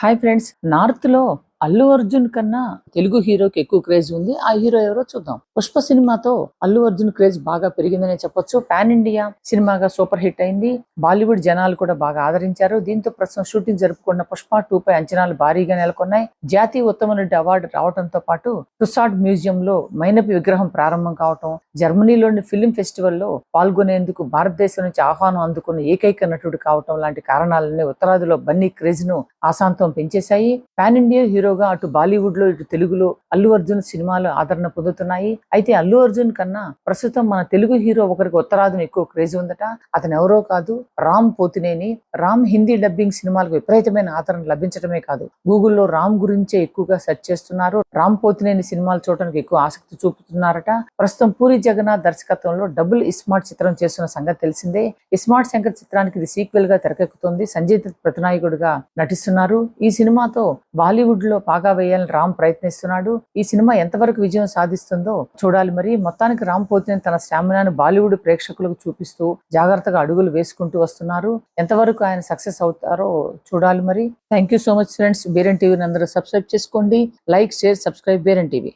Hi friends నార్త్లో అల్లు అర్జున్ కన్నా తెలుగు హీరోకి ఎక్కువ క్రేజ్ ఉంది. ఆ హీరో ఎవరో చూద్దాం. పుష్ప సినిమాతో అల్లు అర్జున్ క్రేజ్ బాగా పెరిగిందనే చెప్పొచ్చు. పాన్ ఇండియా సినిమాగా సూపర్ హిట్ అయింది. బాలీవుడ్ జనాలు కూడా బాగా ఆదరించారు. దీంతో ప్రస్తుతం షూటింగ్ జరుపుకున్న పుష్ప టూ పై అంచనాలు భారీగా నెలకొన్నాయి. జాతీయ ఉత్తమ నటి అవార్డు రావడంతో పాటు టుసాడ్ మ్యూజియం లో మైనపు విగ్రహం ప్రారంభం కావటం జర్మనీలోని ఫిల్మ్ ఫెస్టివల్లో పాల్గొనేందుకు భారతదేశం నుంచి ఆహ్వానం అందుకున్న ఏకైక నటుడు కావటం లాంటి కారణాలన్నీ ఉత్తరాదిలో బన్నీ క్రేజ్ను ఆశాంతం పెంచేశాయి. పాన్ ఇండియా హీరో హీరోగా అటు బాలీవుడ్లో ఇటు తెలుగులో అల్లు అర్జున్ సినిమాలు ఆదరణ పొందుతున్నాయి. అయితే అల్లు అర్జున్ కన్నా ప్రస్తుతం మన తెలుగు హీరో ఒకరికి ఉత్తరాదిని ఎక్కువ క్రేజ్ ఉందట. అతను ఎవరో కాదు రామ్ పోతినేని. రామ్ హిందీ డబ్బింగ్ సినిమాలకు విపరీతమైన ఆదరణ లభించడమే కాదు. గూగుల్లో రామ్ గురించే ఎక్కువగా సెర్చ్ చేస్తున్నారు. రామ్ పోతినేని సినిమాలు చూడడానికి ఎక్కువ ఆసక్తి చూపుతున్నారట. ప్రస్తుతం పూరి జగన్నాథ్ దర్శకత్వంలో డబుల్ ఇస్మార్ట్ చిత్రం చేస్తున్న సంగతి తెలిసిందే. ఇస్మార్ట్ శంకర్ చిత్రానికి ఇది సీక్వెల్గా తెరకెక్కుతుంది. సంజయ్ దత్ ప్రతినాయకుడిగా నటిస్తున్నారు. ఈ సినిమాతో బాలీవుడ్లో పాగా వేయాలని రామ్ ప్రయత్నిస్తున్నాడు. ఈ సినిమా ఎంతవరకు విజయం సాధిస్తుందో చూడాలి మరి. మొత్తానికి రామ్ పోతినేని తన స్టామినాను బాలీవుడ్ ప్రేక్షకులకు చూపిస్తూ జాగ్రత్తగా అడుగులు వేసుకుంటూ వస్తున్నారు. ఎంతవరకు ఆయన సక్సెస్ అవుతారో చూడాలి మరి. Thank you so much friends. Biren టీవీని అందరూ సబ్స్క్రైబ్ చేసుకోండి. Like share subscribe Biren TV.